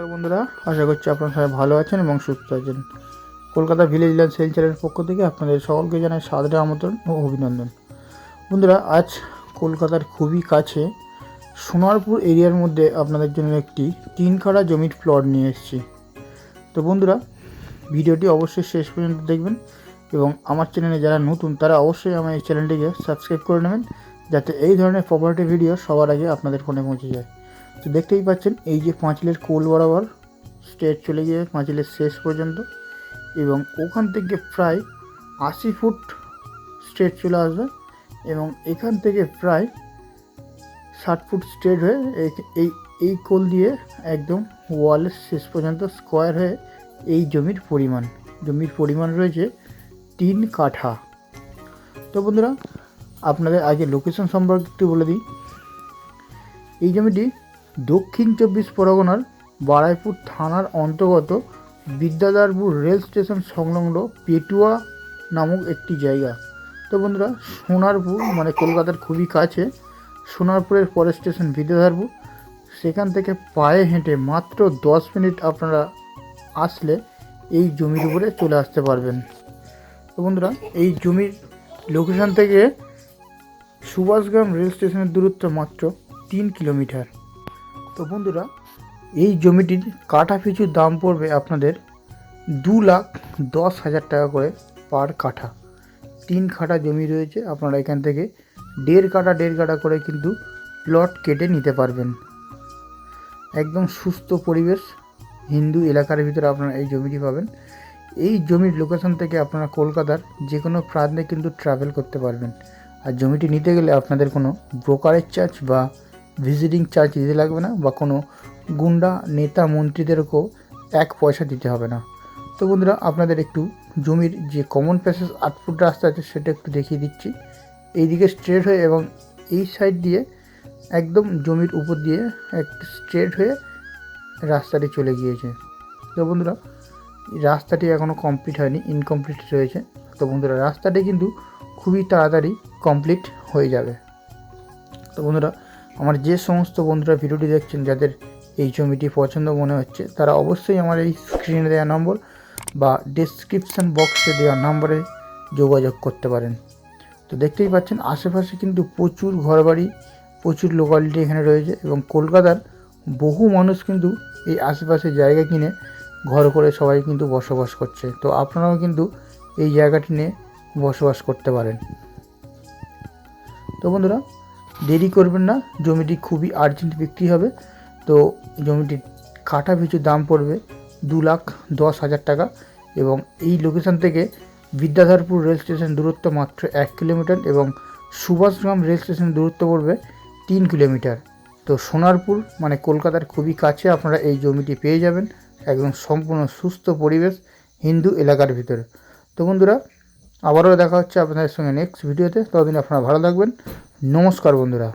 নমস্কার বন্ধুরা, আশা করছি আপনারা সবাই ভালো আছেন এবং সুস্থ আছেন। কলকাতা ভিলেজ ল্যান্ড সেলচারের পক্ষ থেকে আপনাদের সকলকে জানাই সাদরে আমন্ত্রণ ও অভিনন্দন। বন্ধুরা, আজ কলকাতার খুবই কাছে সোনারপুর এরিয়ার মধ্যে আপনাদের জন্য একটি তিন খাড়া জমির প্লট নিয়ে এসেছি। তো বন্ধুরা, ভিডিওটি অবশ্যই শেষ পর্যন্ত দেখবেন এবং আমার চ্যানেলে যারা নতুন, তারা অবশ্যই আমার এই চ্যানেলটিকে সাবস্ক্রাইব করে নেবেন, যাতে এই ধরনের প্রপার্টি ভিডিও সবার আগে আপনাদের ফোনে পৌঁছে যায়। তো দেখতেই পাচ্ছেন, এই যে পাঁচিলের কোল বরাবর স্টেট চলে গিয়ে পাঁচিলের শেষ পর্যন্ত এবং ওখান থেকে প্রায় আশি ফুট স্ট্রেট চলে আসবে এবং এখান থেকে প্রায় ষাট ফুট স্ট্রেট হয়ে এই- এই কোল দিয়ে একদম ওয়ালের শেষ পর্যন্ত স্কোয়ার হয়ে এই জমির পরিমাণ জমির পরিমাণ রয়েছে তিন কাঠা। তো বন্ধুরা, আপনাদের আগে লোকেশন সম্পর্কে একটু বলে দিই। এই জমিটি দক্ষিণ চব্বিশ পরগনার বারাইপুর থানার অন্তর্গত বিদ্যাধরপুর রেল স্টেশন সংলগ্ন পেটুয়া নামক একটি জায়গা। তো বন্ধুরা, সোনারপুর মানে কলকাতার খুবই কাছে, সোনারপুরের পরের স্টেশন বিদ্যাধারপুর সেখান থেকে পায়ে হেঁটে মাত্র দশ মিনিট আপনারা আসলে এই জমির উপরে চলে আসতে পারবেন। তো বন্ধুরা, এই জমির লোকেশন থেকে সুভাষগ্রাম রেল স্টেশনের দূরত্ব মাত্র তিন কিলোমিটার। তো বন্ধুরা, এই জমিটির কাঠা পিছু দাম পড়বে আপনাদের দু লাখ দশ হাজার টাকা করে পার কাঠা। তিন কাঠা জমি রয়েছে, আপনারা এখান থেকে দেড় কাঠা দেড় কাঠা করে কিন্তু প্লট কেটে নিতে পারবেন। একদম সুস্থ পরিবেশ, হিন্দু এলাকার ভিতরে আপনারা এই জমিটি পাবেন। এই জমির লোকেশন থেকে আপনারা কলকাতার যে কোনো প্রান্তে কিন্তু ট্রাভেল করতে পারবেন। আর জমিটি নিতে গেলে আপনাদের কোনো ব্রোকারেজ চার্জ বা ভিজিটিং চার্জ দিতে লাগবে না বা কোনো গুন্ডা নেতা মন্ত্রীদেরকেও এক পয়সা দিতে হবে না। তো বন্ধুরা, আপনাদের একটু জমির যে কমন প্যাসেজ আট ফুট রাস্তা আছে সেটা একটু দেখিয়ে দিচ্ছি। এইদিকে স্ট্রেট হয়ে এবং এই সাইড দিয়ে একদম জমির উপর দিয়ে একটু স্ট্রেট হয়ে রাস্তাটি চলে গিয়েছে। তো বন্ধুরা, রাস্তাটি এখনও কমপ্লিট হয়নি ইনকমপ্লিট রয়েছে। তো বন্ধুরা, রাস্তাটি কিন্তু খুবই তাড়াতাড়ি কমপ্লিট হয়ে যাবে। তো বন্ধুরা আমার যে সমস্ত বন্ধুরা ভিডিওটি দেখছেন, যাদের এই জমিটি পছন্দ মনে হচ্ছে, তারা অবশ্যই আমার এই স্ক্রিনে দেওয়া নম্বর বা ডেসক্রিপশন বক্সে দেওয়া নম্বরে যোগাযোগ করতে পারেন। তো দেখতেই পাচ্ছেন, আশেপাশে কিন্তু প্রচুর ঘরবাড়ি, প্রচুর লোকালিটি এখানে রয়েছে এবং কলকাতার বহু মানুষ কিন্তু এই আশেপাশে জায়গা কিনে ঘর করে সবাই কিন্তু বসবাস করছে। তো আপনারাও কিন্তু এই জায়গাটি নিয়ে বসবাস করতে পারেন। তো বন্ধুরা দেরি করবেন না, জমিটি খুবই আর্জেন্ট বিক্রি হবে। তো জমিটির কাঠা পিছু দাম পড়বে দু লাখ দশ হাজার টাকা এবং এই লোকেশন থেকে বিদ্যাধরপুর রেল স্টেশন দূরত্ব মাত্র এক কিলোমিটার এবং সুভাষগ্রাম রেল স্টেশন দূরত্ব পড়বে তিন কিলোমিটার। তো সোনারপুর মানে কলকাতার খুবই কাছে আপনারা এই জমিটি পেয়ে যাবেন। একদম সম্পূর্ণ সুস্থ পরিবেশ হিন্দু এলাকার ভিতরে। তো বন্ধুরা, আবারও দেখা হচ্ছে আপনাদের সঙ্গে নেক্সট ভিডিওতে ততদিন আপনারা ভালো থাকবেন। নমস্কার বন্ধুরা.